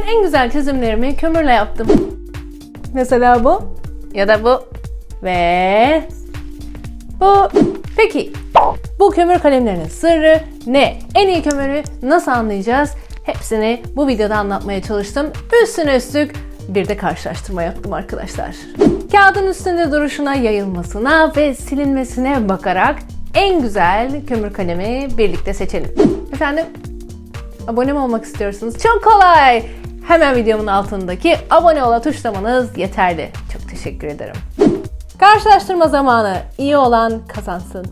Ben en güzel çizimlerimi kömürle yaptım. Mesela bu ya da bu ve bu. Peki bu kömür kalemlerinin sırrı ne? En iyi kömürü nasıl anlayacağız? Hepsini bu videoda anlatmaya çalıştım. Üstüne üstlük bir de karşılaştırma yaptım arkadaşlar. Kağıdın üstünde duruşuna, yayılmasına ve silinmesine bakarak en güzel kömür kalemi birlikte seçelim. Efendim abone mi olmak istiyorsunuz? Çok kolay. Hemen videomun altındaki abone ola tuşlamanız yeterli. Çok teşekkür ederim. Karşılaştırma zamanı. İyi olan kazansın.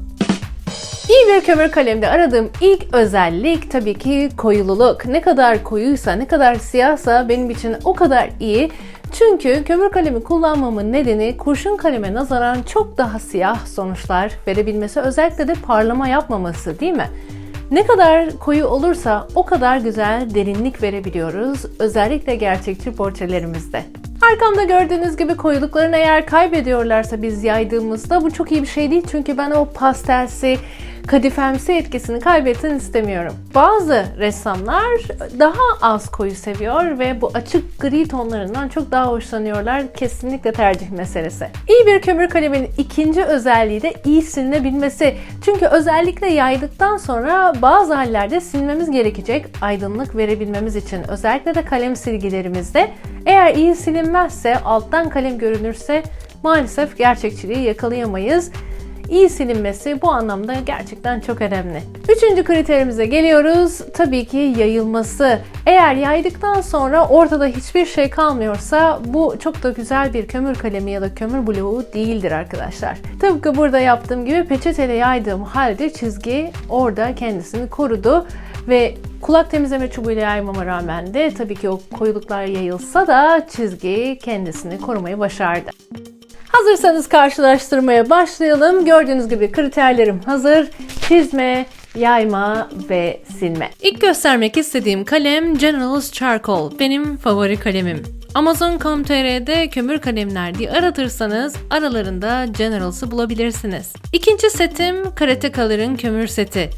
İyi bir kömür kalemde aradığım ilk özellik tabii ki koyululuk. Ne kadar koyuysa, ne kadar siyahsa benim için o kadar iyi. Çünkü kömür kalemi kullanmamın nedeni kurşun kaleme nazaran çok daha siyah sonuçlar verebilmesi, özellikle de parlama yapmaması değil mi? Ne kadar koyu olursa o kadar güzel derinlik verebiliyoruz. Özellikle gerçekçi portrelerimizde. Arkamda gördüğünüz gibi koyuluklarını eğer kaybediyorlarsa biz yaydığımızda bu çok iyi bir şey değil. Çünkü ben o pastelsi, kadifemsi etkisini kaybetsin istemiyorum. Bazı ressamlar daha az koyu seviyor ve bu açık gri tonlarından çok daha hoşlanıyorlar. Kesinlikle tercih meselesi. İyi bir kömür kalemin ikinci özelliği de iyi silinebilmesi. Çünkü özellikle yaydıktan sonra bazı hallerde silmemiz gerekecek aydınlık verebilmemiz için. Özellikle de kalem silgilerimizde eğer iyi silinmezse, alttan kalem görünürse maalesef gerçekçiliği yakalayamayız. İyi silinmesi bu anlamda gerçekten çok önemli. Üçüncü kriterimize geliyoruz. Tabii ki yayılması. Eğer yaydıktan sonra ortada hiçbir şey kalmıyorsa bu çok da güzel bir kömür kalemi ya da kömür bloğu değildir arkadaşlar. Tıpkı burada yaptığım gibi peçeteyle yaydığım halde çizgi orada kendisini korudu ve kulak temizleme çubuğuyla yaymama rağmen de tabii ki o koyuluklar yayılsa da çizgi kendisini korumayı başardı. Hazırsanız karşılaştırmaya başlayalım. Gördüğünüz gibi kriterlerim hazır. Çizme, yayma ve silme. İlk göstermek istediğim kalem General's Charcoal. Benim favori kalemim. Amazon.com.tr'de kömür kalemler diye aratırsanız aralarında Generals'ı bulabilirsiniz. İkinci setim Karate Color'ın kömür seti.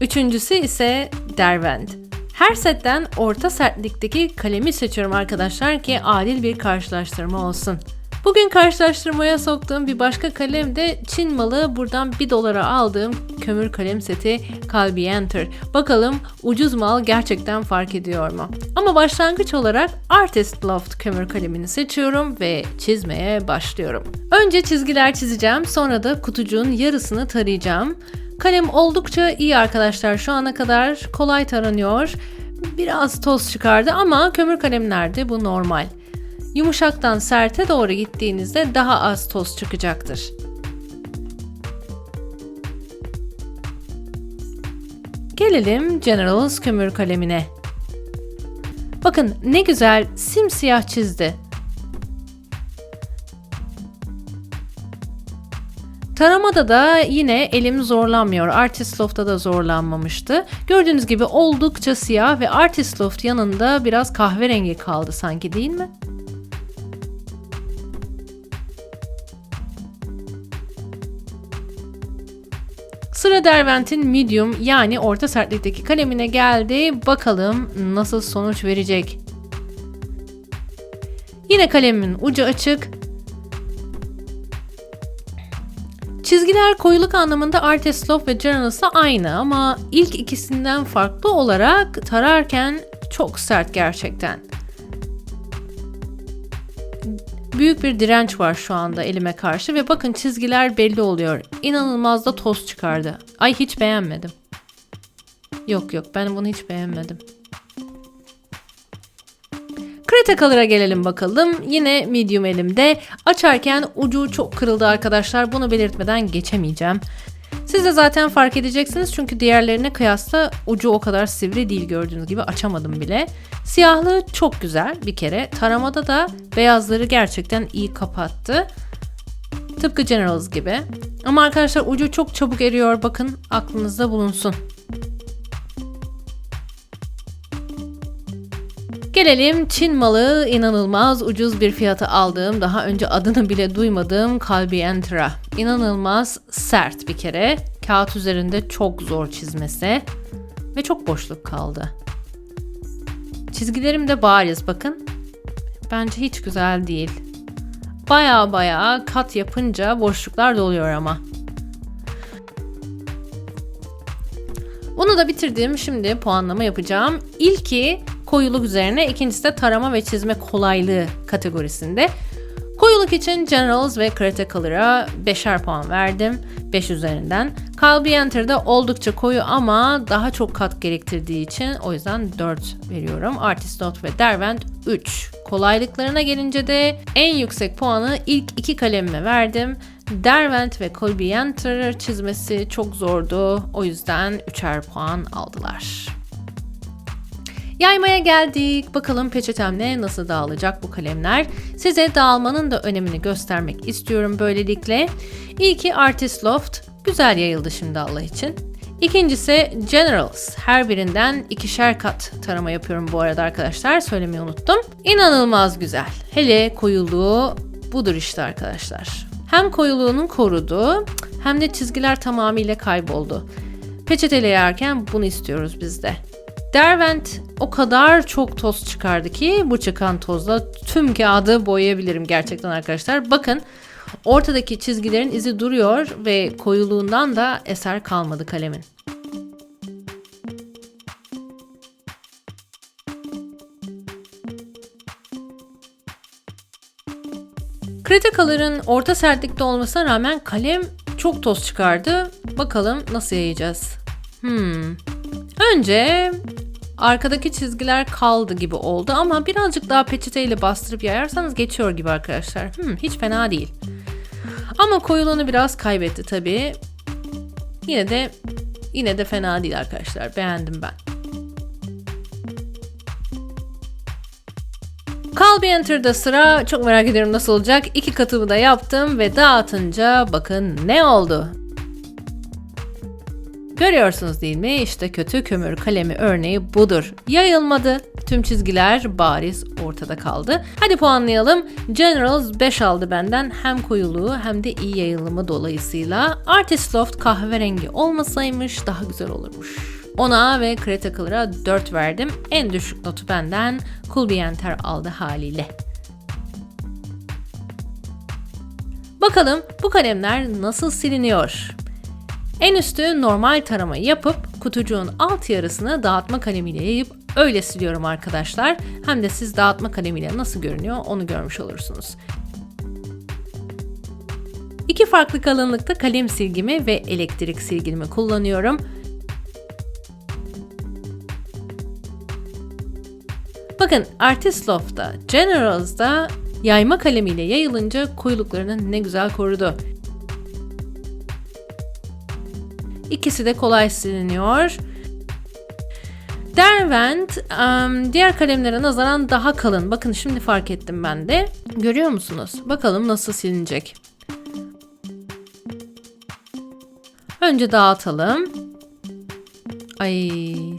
Üçüncüsü ise Derwent. Her setten orta sertlikteki kalemi seçiyorum arkadaşlar ki adil bir karşılaştırma olsun. Bugün karşılaştırmaya soktuğum bir başka kalem de Çin malı buradan 1 dolara aldığım kömür kalem seti Calbi Enter. Bakalım ucuz mal gerçekten fark ediyor mu? Ama başlangıç olarak Artist Loft kömür kalemini seçiyorum ve çizmeye başlıyorum. Önce çizgiler çizeceğim sonra da kutucuğun yarısını tarayacağım. Kalem oldukça iyi arkadaşlar şu ana kadar kolay taranıyor. Biraz toz çıkardı ama kömür kalemlerde bu normal. Yumuşaktan serte doğru gittiğinizde daha az toz çıkacaktır. Gelelim General's kömür kalemine. Bakın ne güzel simsiyah çizdi. Taramada da yine elim zorlanmıyor. Artist Loft'ta da zorlanmamıştı. Gördüğünüz gibi oldukça siyah ve Artist Loft yanında biraz kahverengi kaldı sanki değil mi? Sıra Derwent'in medium yani orta sertlikteki kalemine geldi. Bakalım nasıl sonuç verecek. Yine kalemin ucu açık. Çizgiler koyuluk anlamında Artist Love ve Generals'a aynı ama ilk ikisinden farklı olarak tararken çok sert gerçekten. Büyük bir direnç var şu anda elime karşı ve bakın çizgiler belli oluyor. İnanılmaz da toz çıkardı. Ay hiç beğenmedim. Yok yok ben bunu hiç beğenmedim. Criticaler'a gelelim bakalım. Yine medium elimde. Açarken ucu çok kırıldı arkadaşlar. Bunu belirtmeden geçemeyeceğim. Siz de zaten fark edeceksiniz çünkü diğerlerine kıyasla ucu o kadar sivri değil gördüğünüz gibi açamadım bile. Siyahlığı çok güzel bir kere. Taramada da beyazları gerçekten iyi kapattı. Tıpkı Generals gibi. Ama arkadaşlar ucu çok çabuk eriyor bakın aklınızda bulunsun. Gelelim Çin malı inanılmaz ucuz bir fiyata aldığım daha önce adını bile duymadığım Kalbi Entra. İnanılmaz sert bir kere. Kağıt üzerinde çok zor çizmesi ve çok boşluk kaldı. Çizgilerim de bariz bakın. Bence hiç güzel değil. Baya baya kat yapınca boşluklar doluyor ama. Bunu da bitirdim. Şimdi puanlama yapacağım. İlki koyuluk üzerine, ikincisi de tarama ve çizme kolaylığı kategorisinde. Koyuluk için Generals ve Critical'lara 5'er puan verdim. 5 üzerinden. Calbi Enter'da oldukça koyu ama daha çok kat gerektirdiği için o yüzden 4 veriyorum. Artist Note ve Derwent 3. Kolaylıklarına gelince de en yüksek puanı ilk iki kalemime verdim. Derwent ve Colby Enter çizmesi çok zordu. O yüzden 3'er puan aldılar. Yaymaya geldik. Bakalım peçetemle nasıl dağılacak bu kalemler. Size dağılmanın da önemini göstermek istiyorum böylelikle. İlki Artist Loft. Güzel yayıldı şimdi Allah için. İkincisi Generals. Her birinden ikişer kat tarama yapıyorum bu arada arkadaşlar. Söylemeyi unuttum. İnanılmaz güzel. Hele koyuluğu budur işte arkadaşlar. Hem koyuluğunun korudu hem de çizgiler tamamıyla kayboldu. Peçeteyle yerken bunu istiyoruz biz de. Derwent o kadar çok toz çıkardı ki bu çıkan tozla tüm kağıdı boyayabilirim gerçekten arkadaşlar. Bakın ortadaki çizgilerin izi duruyor ve koyuluğundan da eser kalmadı kalemin. Critical'ların orta sertlikte olmasına rağmen kalem çok toz çıkardı. Bakalım nasıl yayacağız. Hmm. Önce arkadaki çizgiler kaldı gibi oldu ama birazcık daha peçeteyle bastırıp yayarsanız geçiyor gibi arkadaşlar. Hmm, hiç fena değil. Ama koyuluğunu biraz kaybetti tabii. Yine de yine de fena değil arkadaşlar. Beğendim ben. Calbi Enter'da sıra. Çok merak ediyorum nasıl olacak. İki katımı da yaptım ve dağıtınca bakın ne oldu. Görüyorsunuz değil mi? İşte kötü kömür kalemi örneği budur. Yayılmadı. Tüm çizgiler bariz ortada kaldı. Hadi puanlayalım. Generals 5 aldı benden. Hem koyuluğu hem de iyi yayılımı dolayısıyla. Artist Loft kahverengi olmasaymış daha güzel olurmuş. Ona ve Critical'lara 4 verdim. En düşük notu benden Kulbienter aldı haliyle. Bakalım bu kalemler nasıl siliniyor? En üstü normal tarama yapıp kutucuğun alt yarısını dağıtma kalemiyle yayıp öyle siliyorum arkadaşlar. Hem de siz dağıtma kalemiyle nasıl görünüyor onu görmüş olursunuz. İki farklı kalınlıkta kalem silgimi ve elektrik silgimi kullanıyorum. Bakın Artist Loft'ta, Generals'da yayma kalemiyle yayılınca koyuluklarını ne güzel korudu. İkisi de kolay siliniyor. Derwent diğer kalemlere nazaran daha kalın. Bakın şimdi fark ettim ben de. Görüyor musunuz? Bakalım nasıl silinecek. Önce dağıtalım. Ay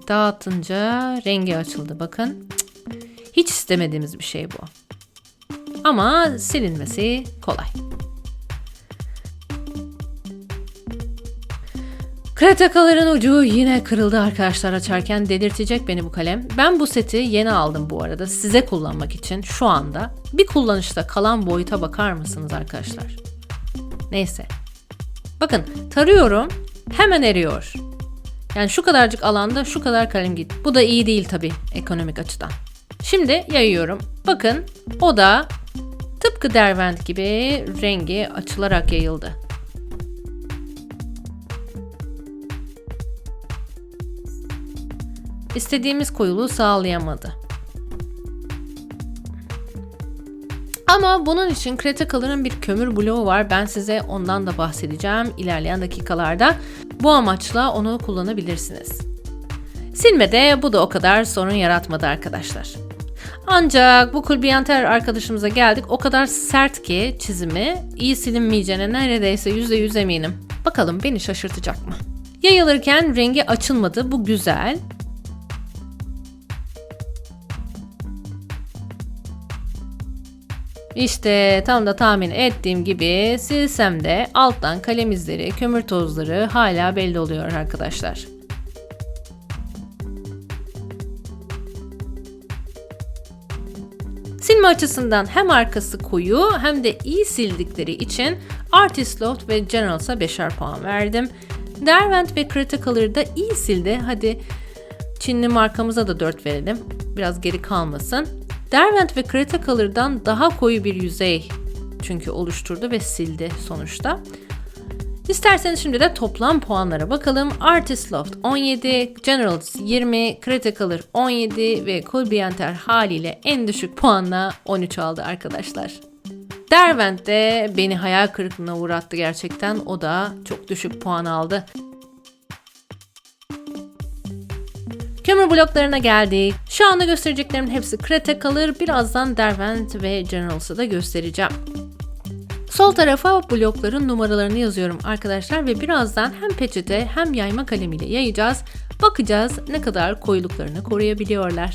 dağıtınca rengi açıldı bakın. Hiç istemediğimiz bir şey bu. Ama silinmesi kolay. Kretakaların ucu yine kırıldı arkadaşlar açarken delirtecek beni bu kalem. Ben bu seti yeni aldım bu arada size kullanmak için şu anda. Bir kullanışta kalan boyuta bakar mısınız arkadaşlar? Neyse. Bakın tarıyorum hemen eriyor. Yani şu kadarcık alanda şu kadar kalem git. Bu da iyi değil tabi ekonomik açıdan. Şimdi yayıyorum. Bakın o da tıpkı Derwent gibi rengi açılarak yayıldı. İstediğimiz koyuluğu sağlayamadı. Ama bunun için Critical'ın bir kömür bloğu var. Ben size ondan da bahsedeceğim ilerleyen dakikalarda. Bu amaçla onu kullanabilirsiniz. Silmede bu da o kadar sorun yaratmadı arkadaşlar. Ancak bu kulbiyanter arkadaşımıza geldik. O kadar sert ki çizimi iyi silinmeyeceğine neredeyse %100 eminim. Bakalım beni şaşırtacak mı? Yayılırken rengi açılmadı. Bu güzel. İşte tam da tahmin ettiğim gibi silsem de alttan kalem izleri, kömür tozları hala belli oluyor arkadaşlar. Silme açısından hem arkası koyu hem de iyi sildikleri için Artist Loft ve Generals'a 5'er puan verdim. Derwent ve Critical'ı da iyi sildi. Hadi Çinli markamıza da 4 verelim. Biraz geri kalmasın. Derwent ve Critical'dan daha koyu bir yüzey çünkü oluşturdu ve sildi sonuçta. İsterseniz şimdi de toplam puanlara bakalım. Artist Loft 17, Generals 20, Criticaler 17 ve Colbienter haliyle en düşük puanla 13 aldı arkadaşlar. Derwent de beni hayal kırıklığına uğrattı gerçekten. O da çok düşük puan aldı. Kömür bloklarına geldik. Şu anda göstereceklerimin hepsi Critical'ır. Birazdan Derwent ve Generals'ı da göstereceğim. Sol tarafa blokların numaralarını yazıyorum arkadaşlar ve birazdan hem peçete hem yayma kalemiyle yayacağız. Bakacağız ne kadar koyuluklarını koruyabiliyorlar.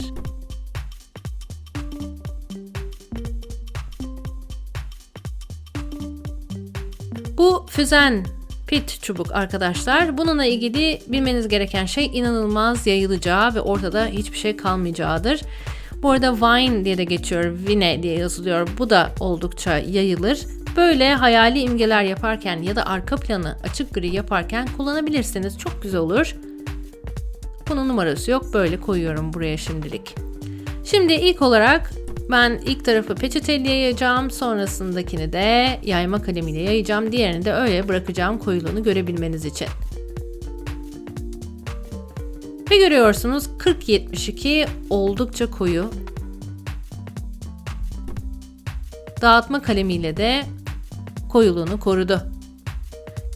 Bu füzen pit çubuk arkadaşlar. Bununla ilgili bilmeniz gereken şey inanılmaz yayılacağı ve ortada hiçbir şey kalmayacağıdır. Bu arada Vine diye de geçiyor, Vine diye yazılıyor. Bu da oldukça yayılır. Böyle hayali imgeler yaparken ya da arka planı açık gri yaparken kullanabilirsiniz. Çok güzel olur. Bunun numarası yok. Böyle koyuyorum buraya şimdilik. Şimdi ilk olarak ben ilk tarafı peçeteyle yayacağım. Sonrasındakini de yayma kalemiyle yayacağım. Diğerini de öyle bırakacağım koyuluğunu görebilmeniz için. Ve görüyorsunuz 40-72 oldukça koyu. Dağıtma kalemiyle de koyuluğunu korudu.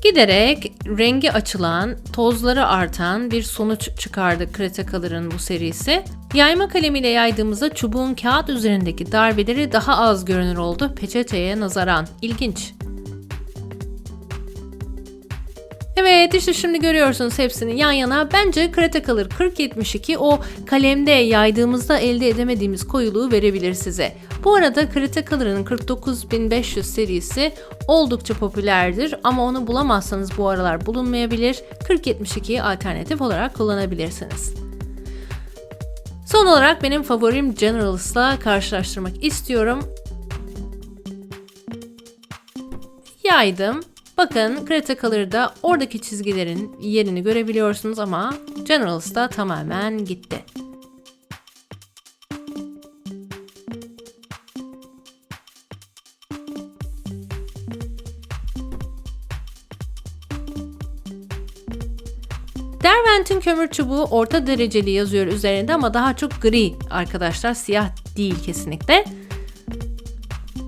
Giderek rengi açılan, tozları artan bir sonuç çıkardı Critical'ın bu serisi. Yayma kalemiyle yaydığımızda çubuğun kağıt üzerindeki darbeleri daha az görünür oldu peçeteye nazaran. İlginç. Evet işte şimdi görüyorsunuz hepsini yan yana. Bence Critical'ır 4072 o kalemde yaydığımızda elde edemediğimiz koyuluğu verebilir size. Bu arada Critical'ın 49500 serisi oldukça popülerdir ama onu bulamazsanız bu aralar bulunmayabilir. 4072'yi alternatif olarak kullanabilirsiniz. Son olarak benim favorim Generals'la karşılaştırmak istiyorum. Yaydım. Bakın Critical'da oradaki çizgilerin yerini görebiliyorsunuz ama Generals'da tamamen gitti. Derwent'in kömür çubuğu orta dereceli yazıyor üzerinde ama daha çok gri arkadaşlar. Siyah değil kesinlikle.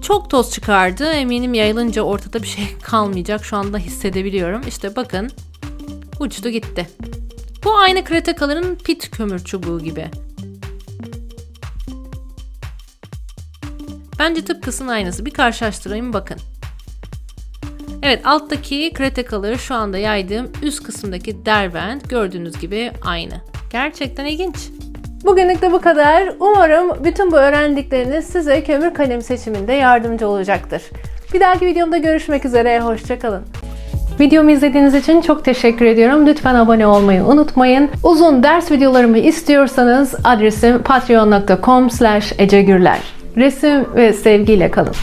Çok toz çıkardı. Eminim yayılınca ortada bir şey kalmayacak. Şu anda hissedebiliyorum. İşte bakın uçtu gitti. Bu aynı Critical'ın pit kömür çubuğu gibi. Bence tıpkısının aynısı. Bir karşılaştırayım bakın. Evet alttaki Critical'ı şu anda yaydığım üst kısımdaki Derwent gördüğünüz gibi aynı. Gerçekten ilginç. Bugünlük de bu kadar. Umarım bütün bu öğrendikleriniz size kömür kalem seçiminde yardımcı olacaktır. Bir dahaki videomda görüşmek üzere. Hoşçakalın. Videomu izlediğiniz için çok teşekkür ediyorum. Lütfen abone olmayı unutmayın. Uzun ders videolarımı istiyorsanız adresim patreon.com ecegürler. Resim ve sevgiyle kalın.